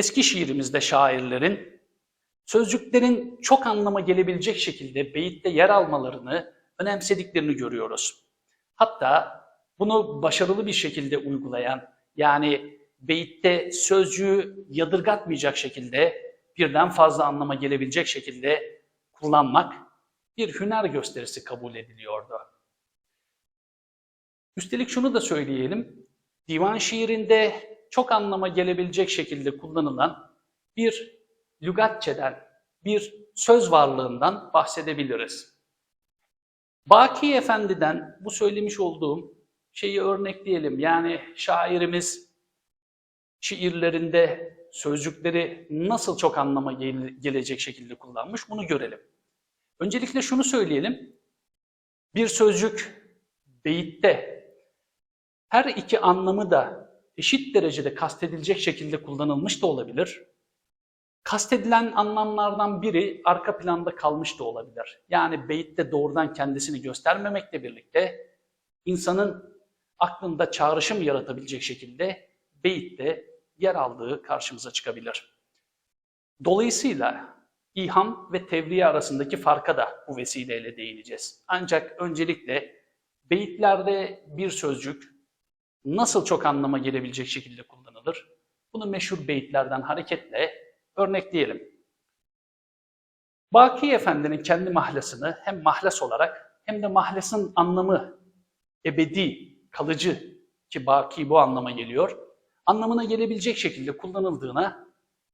Eski şiirimizde şairlerin sözcüklerin çok anlama gelebilecek şekilde beyitte yer almalarını önemsediklerini görüyoruz. Hatta bunu başarılı bir şekilde uygulayan yani beyitte sözcüğü yadırgatmayacak şekilde birden fazla anlama gelebilecek şekilde kullanmak bir hüner gösterisi kabul ediliyordu. Üstelik şunu da söyleyelim, divan şiirinde çok anlama gelebilecek şekilde kullanılan bir lügatçeden, bir söz varlığından bahsedebiliriz. Baki Efendi'den bu söylemiş olduğum şeyi örnekleyelim. Yani şairimiz şiirlerinde sözcükleri nasıl çok anlama gel- gelecek şekilde kullanmış bunu görelim. Öncelikle şunu söyleyelim. Bir sözcük beyitte her iki anlamı da eşit derecede kastedilecek şekilde kullanılmış da olabilir. Kastedilen anlamlardan biri arka planda kalmış da olabilir. Yani beyitte doğrudan kendisini göstermemekle birlikte insanın aklında çağrışım yaratabilecek şekilde beyitte yer aldığı karşımıza çıkabilir. Dolayısıyla İham ve tevriye arasındaki farka da bu vesileyle değineceğiz. Ancak öncelikle beyitlerde bir sözcük nasıl çok anlama gelebilecek şekilde kullanılır? Bunu meşhur beyitlerden hareketle örnekleyelim. Baki Efendi'nin kendi mahlasını hem mahlas olarak hem de mahlasın anlamı ebedi, kalıcı ki baki bu anlama geliyor, anlamına gelebilecek şekilde kullanıldığına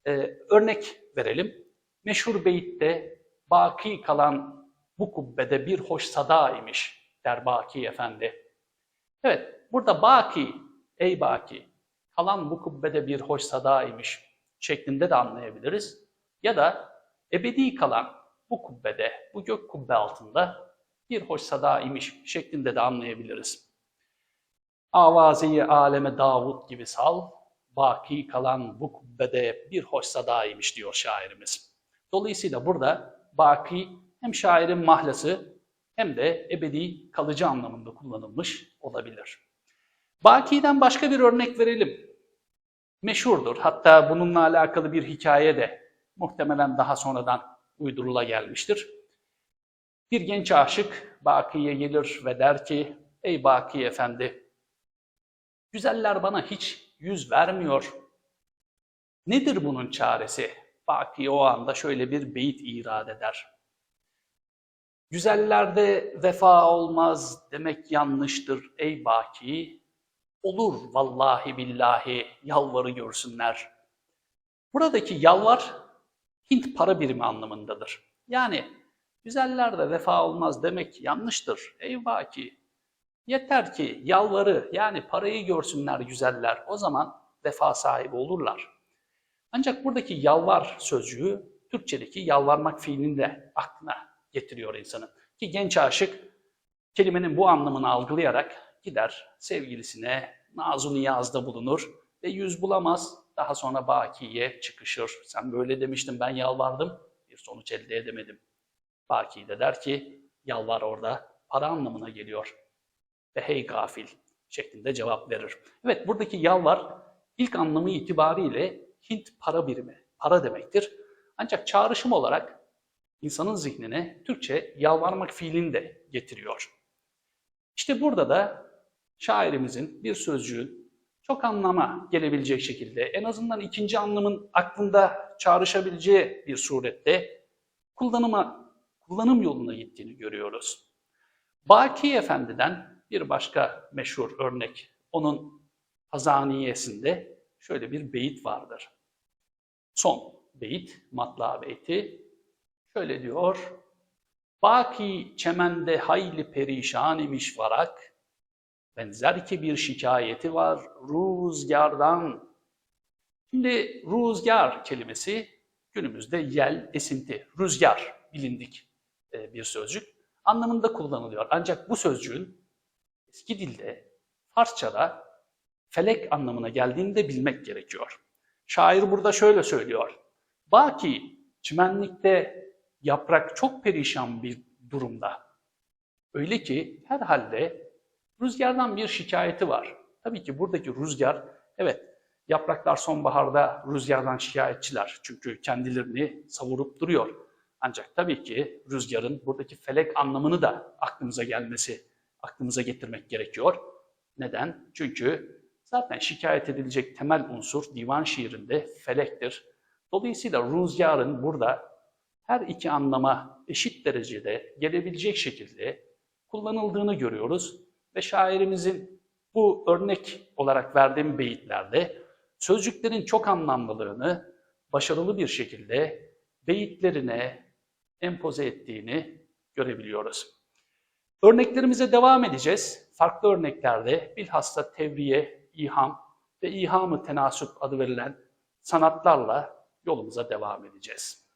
e, örnek verelim. Meşhur beyitte baki kalan bu kubbede bir hoş sada imiş der Baki Efendi. Evet, burada baki, ey baki, kalan bu kubbede bir hoş sada imiş şeklinde de anlayabiliriz. Ya da ebedi kalan bu kubbede, bu gök kubbe altında bir hoş sada imiş şeklinde de anlayabiliriz. Avazeyi aleme Davut gibi sal, baki kalan bu kubbede bir hoş sadaymış diyor şairimiz. Dolayısıyla burada baki hem şairin mahlası hem de ebedi kalıcı anlamında kullanılmış olabilir. Baki'den başka bir örnek verelim. Meşhurdur. Hatta bununla alakalı bir hikaye de muhtemelen daha sonradan uydurula gelmiştir. Bir genç aşık Baki'ye gelir ve der ki, Ey Baki efendi, güzeller bana hiç yüz vermiyor. Nedir bunun çaresi? Baki o anda şöyle bir beyit irad eder. Güzellerde vefa olmaz demek yanlıştır ey Baki. Olur vallahi billahi yalvarı görsünler. Buradaki yalvar Hint para birimi anlamındadır. Yani güzellerde vefa olmaz demek yanlıştır ey Baki. Yeter ki yalvarı yani parayı görsünler güzeller o zaman vefa sahibi olurlar. Ancak buradaki yalvar sözcüğü Türkçedeki yalvarmak fiilini de aklına getiriyor insanın. Ki genç aşık kelimenin bu anlamını algılayarak gider sevgilisine nazu niyazda bulunur ve yüz bulamaz. Daha sonra Baki'ye çıkışır. Sen böyle demiştin ben yalvardım bir sonuç elde edemedim. Baki de der ki yalvar orada para anlamına geliyor. Ve hey gafil şeklinde cevap verir. Evet buradaki yalvar ilk anlamı itibariyle Hint para birimi, para demektir. Ancak çağrışım olarak insanın zihnine Türkçe yalvarmak fiilini de getiriyor. İşte burada da şairimizin bir sözcüğün çok anlama gelebilecek şekilde en azından ikinci anlamın aklında çağrışabileceği bir surette kullanıma, kullanım yoluna gittiğini görüyoruz. Baki Efendi'den bir başka meşhur örnek, onun Hazaniyesinde şöyle bir beyit vardır. Son beyit, matla beyti. Şöyle diyor. Baki çemende hayli perişan imiş varak. Benzer ki bir şikayeti var rüzgardan. Şimdi rüzgar kelimesi günümüzde yel, esinti, rüzgar bilindik e, bir sözcük anlamında kullanılıyor. Ancak bu sözcüğün eski dilde, Farsçada felek anlamına geldiğini de bilmek gerekiyor. Şair burada şöyle söylüyor. Baki çimenlikte yaprak çok perişan bir durumda. Öyle ki herhalde rüzgardan bir şikayeti var. Tabii ki buradaki rüzgar, evet Yapraklar sonbaharda rüzgardan şikayetçiler. Çünkü kendilerini savurup duruyor. Ancak tabii ki rüzgarın buradaki felek anlamını da aklımıza gelmesi, aklımıza getirmek gerekiyor. Neden? Çünkü zaten şikayet edilecek temel unsur divan şiirinde felektir. Dolayısıyla rüzgarın burada her iki anlama eşit derecede gelebilecek şekilde kullanıldığını görüyoruz. Ve şairimizin bu örnek olarak verdiğim beyitlerde sözcüklerin çok anlamlılığını başarılı bir şekilde beyitlerine empoze ettiğini görebiliyoruz. Örneklerimize devam edeceğiz. Farklı örneklerde bilhassa tevriye, iham ve ihamı tenasup adı verilen sanatlarla yolumuza devam edeceğiz.